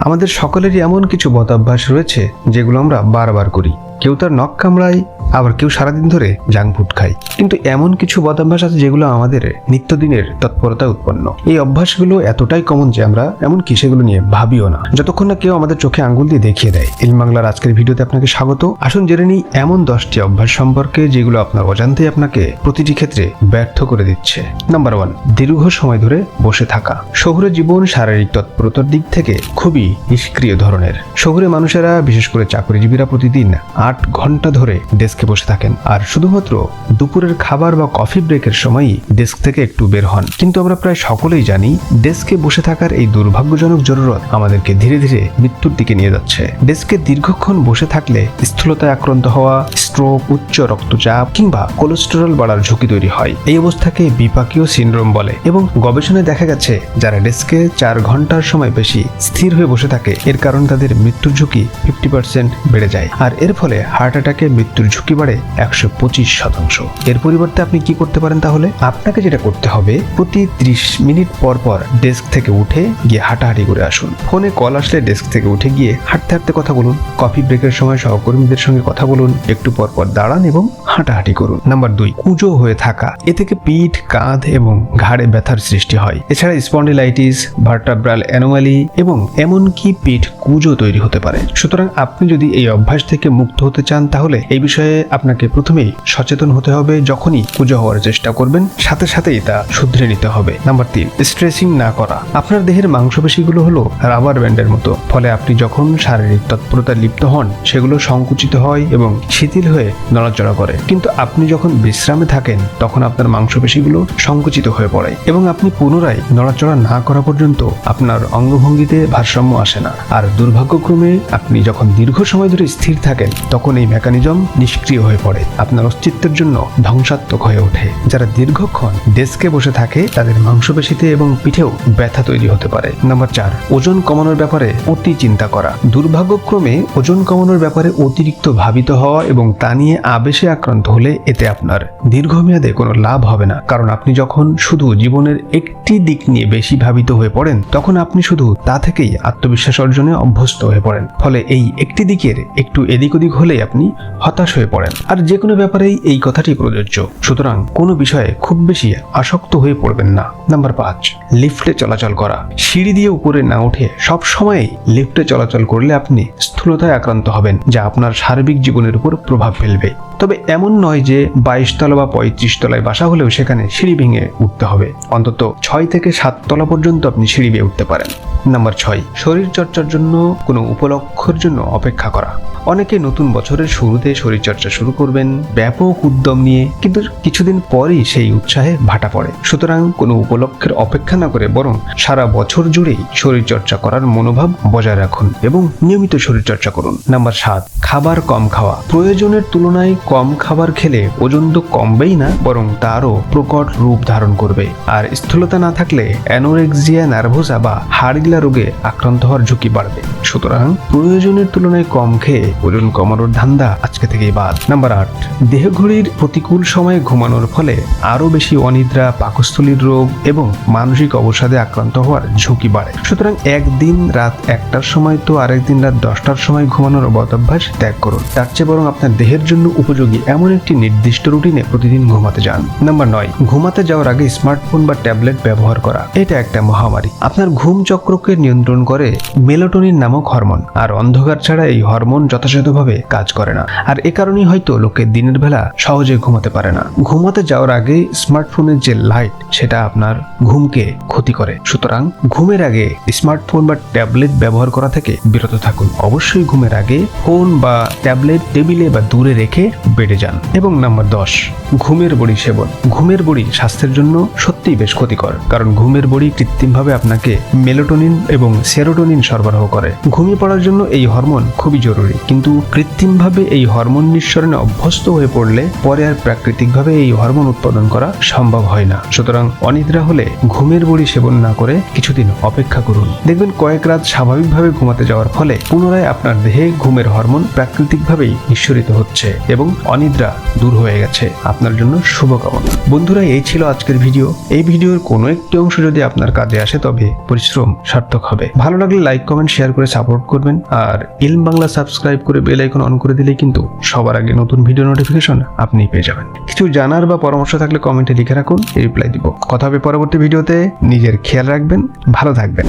আমাদের সকলেরই এমন কিছু বদাভ্যাস রয়েছে যেগুলো আমরা বারবার করি। কেউ তার নখ কামড়ায় আবার কেউ সারাদিন ধরে জাঙ্ক ফুড খায়। কিন্তু এমন কিছু বদাভ্যাস আছে যেগুলো আমাদের নিত্যদিনের তৎপরতা উৎপন্ন। এই অভ্যাসগুলো এতটাই কমন যে আমরা এমনকি সেগুলো নিয়ে ভাবিও না। যতক্ষণ না কেউ আমাদের চোখে আঙ্গুল দিয়ে দেখিয়ে দেয়। ইল বাংলার আজকের ভিডিওতে আপনাকে স্বাগত। আসুন জেনে নিই এমন দশটি অভ্যাস সম্পর্কে যেগুলো আপনার অজান্তেই আপনাকে প্রতিটি ক্ষেত্রে ব্যর্থ করে দিচ্ছে। নাম্বার ওয়ান দীর্ঘ সময় ধরে বসে থাকা। শহুরে জীবন শারীরিক তৎপরতার দিক থেকে খুবই নিষ্ক্রিয় ধরনের। শহুরে মানুষেরা, বিশেষ করে চাকরিজীবীরা প্রতিদিন আট ঘণ্টা ধরে ডেস্কে বসে থাকেন। আর শুধুমাত্র দুপুরের খাবার বা কফি ব্রেকের সময়ই ডেস্ক থেকে একটু বের হন। কিন্তু আমরা প্রায় সকলেই জানি, ডেস্কে বসে থাকার এই দুর্ভাগ্যজনক জরুরত আমাদেরকে ধীরে ধীরে মৃত্যুর দিকে নিয়ে যাচ্ছে। ডেস্কে দীর্ঘক্ষণ বসে থাকলে স্থূলতায় আক্রান্ত হওয়া স্ট্রোক উচ্চ রক্তচাপ কিংবা কোলেস্টেরল বাড়ার ঝুঁকি তৈরি হয়। এই অবস্থাকে বিপাকীয় সিনড্রোম বলে এবং গবেষণায় দেখা গেছে, যারা ডেস্কে চার ঘণ্টার সময় বেশি স্থির হয়ে বসে থাকে, এর কারণ তাদের মৃত্যুর ঝুঁকি ফিফটি পার্সেন্ট বেড়ে যায়। আর এর ফলে হার্ট অ্যাটাকে মৃত্যুর ঝুঁকি বাড়ে একশো পঁচিশ শতাংশ। এর পরিবর্তে আপনি কি করতে পারেন তাহলে? আপনাকে যেটা করতে হবে, প্রতি ত্রিশ মিনিট পর পর ডেস্ক থেকে উঠে গিয়ে হাঁটাহাঁটি করে আসুন। ফোনে কল আসলে ডেস্ক থেকে উঠে গিয়ে হাঁটতে হাঁটতে কথা বলুন কফি ব্রেকের সময় সহকর্মীদের সঙ্গে কথা বলুন, একটু পর পর দাঁড়ান এবং হাঁটাহাঁটি করুন। নাম্বার দুই, কুজো হয়ে থাকা। এ থেকে পিঠ, কাঁধ এবং ঘাড়ে ব্যথার সৃষ্টি হয়। এছাড়া স্পন্ডিলাইটিস, ভার্টাব্রাল অ্যানোমালি এবং এমনকি পিঠ কুজো তৈরি হতে পারে। সুতরাং আপনি যদি এই অভ্যাস থেকে মুক্ত হতে চান, তাহলে এই বিষয়ে আপনাকে প্রথমেই সচেতন হতে হবে যখনই কুজো হওয়ার চেষ্টা করবেন। সাথে সাথেই তা শুধরে নিতে হবে। নাম্বার তিন, স্ট্রেচিং না করা। আপনার দেহের মাংসপেশিগুলো হলো রাবার ব্যান্ডের মতো। ফলে আপনি যখন শারীরিক তৎপরতা লিপ্ত হন, সেগুলো সংকুচিত হয় এবং শিথিল হয়ে নড়াচড়া করে। কিন্তু আপনি যখন বিশ্রামে থাকেন, তখন আপনার মাংসপেশিগুলো সংকুচিত হয়ে পড়ে এবং আপনি পুনরায় নড়াচড়া না করা পর্যন্ত আপনার অঙ্গভঙ্গিতে ভারসাম্য আসে না। আর দুর্ভাগ্যক্রমে আপনি যখন দীর্ঘ সময় ধরে স্থির থাকেন, তখন এই মেকানিজম নিষ্ক্রিয় হয়ে পড়ে। আপনার অস্তিত্বের জন্য ধ্বংসাত্মক হয়ে ওঠে। যারা দীর্ঘক্ষণ ডেস্কে বসে থাকে, তাদের মাংসপেশিতে এবং পিঠেও ব্যথা তৈরি হতে পারে। নাম্বার চার, ওজন কমানোর ব্যাপারে অতি চিন্তা করা। দুর্ভাগ্যক্রমে ওজন কমানোর ব্যাপারে অতিরিক্ত ভাবিত হওয়া এবং তা নিয়ে আবেশে আক্রান্ত হলে এতে আপনার দীর্ঘমেয়াদে কোনো লাভ হবে না। কারণ আপনি যখন শুধু জীবনের একটি দিক নিয়ে বেশি ভাবিত হয়ে পড়েন, তখন আপনি শুধু তা থেকেই আত্মবিশ্বাস অর্জনে অভ্যস্ত হয়ে পড়েন। ফলে এই একটি দিকের একটু এদিক ওদিক হলেই আপনি হতাশ হয়ে পড়েন। আর যে কোনো ব্যাপারেই এই কথাটি প্রযোজ্য। সুতরাং কোনো বিষয়ে খুব বেশি আসক্ত হয়ে পড়বেন না। নাম্বার পাঁচ, লিফটে চলাচল করা। সিঁড়ি দিয়ে উপরে না উঠে সব সময়ই লিফটে চলাচল করলে আপনি স্থূলতায় আক্রান্ত হবেন, যা আপনার সার্বিক জীবনের উপর প্রভাব ফেলবে। তবে এমন নয় যে বাইশ তলা বা পঁয়ত্রিশ তলায় বাসা হলেও সেখানে সিঁড়ি ভেঙে উঠতে হবে। অন্তত ছয় থেকে সাত তলা পর্যন্ত আপনি সিঁড়ি বেয়ে উঠতে পারেন। নাম্বার ছয় শরীর চর্চার জন্য কোনো উপলক্ষের জন্য অপেক্ষা করা। অনেকে নতুন বছরের শুরুতে শরীরচর্চা শুরু করবেন, ব্যাপক উদ্যম নিয়ে, কিন্তু কিছুদিন পরেই সেই উৎসাহে ভাটা পড়ে। সুতরাং কোনো উপলক্ষের অপেক্ষা না করে বরং সারা বছর জুড়েই শরীরচর্চা করার মনোভাব বজায় রাখুন এবং নিয়মিত শরীরচর্চা করুন। নাম্বার সাত, খাবার কম খাওয়া। প্রয়োজনের তুলনায় কম খাবার খেলে ওজন তো কমবেই না, বরং তারও প্রকট রূপ ধারণ করবে। আর স্থূলতা না থাকলে অ্যানোরেক্সিয়া নার্ভোসা বা হাড়গিলা রোগে আক্রান্ত হওয়ার ঝুঁকি বাড়বে। সুতরাং প্রয়োজনের তুলনায় কম খেয়ে ওজন কমানোর ধান্দা আজকে থেকেই বাদ। নাম্বার আট। দেহঘড়ির প্রতিকূল সময়ে ঘুমানোর ফলে আরও বেশি অনিদ্রা, পাকস্থলীর রোগ এবং মানসিক অবসাদে আক্রান্ত হওয়ার ঝুঁকি বাড়ে। সুতরাং একদিন রাত একটার সময় তো আরেকদিন রাত দশটার সময় ঘুমানোর অবদাভ্যাস ত্যাগ করুন। তার চেয়ে বরং আপনার দেহের জন্য উপযোগী এমন একটি নির্দিষ্ট রুটিনে প্রতিদিন ঘুমাতে যান। নাম্বার নয়, ঘুমাতে যাওয়ার আগে স্মার্টফোন বা ট্যাবলেট ব্যবহার করা। এটা একটা মহামারী। আপনার ঘুম চক্রকে নিয়ন্ত্রণ করে মেলোটোনিন নামক হরমোন। আর অন্ধকার ছাড়া এই হরমোন যথাযথভাবে কাজ করে না। আর এ কারণেই হয়তো লোকে দিনের বেলা সহজে ঘুমাতে পারে না। ঘুমাতে যাওয়ার আগে স্মার্টফোনের যে লাইট, সেটা আপনার ঘুমকে ক্ষতি করে। সুতরাং ঘুমের আগে স্মার্টফোন বা ট্যাবলেট ব্যবহার করা থেকে বিরত থাকুন। অবশ্যই ঘুমের আগে ফোন বা ট্যাবলেট টেবিলে বা দূরে রেখে বেডে যান। এবং নাম্বার দশ, ঘুমের বড়ি সেবন। ঘুমের বড়ি স্বাস্থ্যের জন্য সত্যিই বেশ ক্ষতিকর। কারণ ঘুমের বড়ি কৃত্রিমভাবে আপনাকে মেলোটোনিন এবং সেরোটোনিন সরবরাহ করে। ঘুমিয়ে পড়ার জন্য এই হরমোন খুবই জরুরি। কিন্তু কৃত্রিমভাবে এই হরমোন নিঃসরণে অভ্যস্ত হয়ে পড়লে পরে আর প্রাকৃতিকভাবে এই হরমোন উৎপাদন করা সম্ভব হয় না। সুতরাং অনিদ্রা হলে ঘুমের বড়ি সেবন না করে কিছুদিন অপেক্ষা করুন। দেখবেন কয়েক রাত স্বাভাবিকভাবে ঘুমাতে যাওয়ার ফলে পুনরায় আপনার দেহে ঘুমের হরমোন প্রাকৃতিকভাবেই নিঃসরিত হচ্ছে এবং অনিদ্রা দূর হয়ে গেছে। আপনার জন্য শুভকামনা। বন্ধুরা, এই ছিল আজকের ভিডিও। এই ভিডিওর কোনো একটি অংশ যদি আপনার কাজে আসে, তবে পরিশ্রম সার্থক হবে। ভালো লাগলে লাইক, কমেন্ট, শেয়ার করে সাপোর্ট করবেন। আর ইলম বাংলা সাবস্ক্রাইব করে বেল আইকন অন করে দিলে কিন্তু সবার আগে নতুন ভিডিও নোটিফিকেশন আপনি পেয়ে যাবেন। কিছু জানার বা পরামর্শ থাকলে কমেন্টে লিখে রাখুন রিপ্লাই দিব। কথা হবে পরবর্তী ভিডিওতে নিজের খেয়াল রাখবেন, ভালো থাকবেন।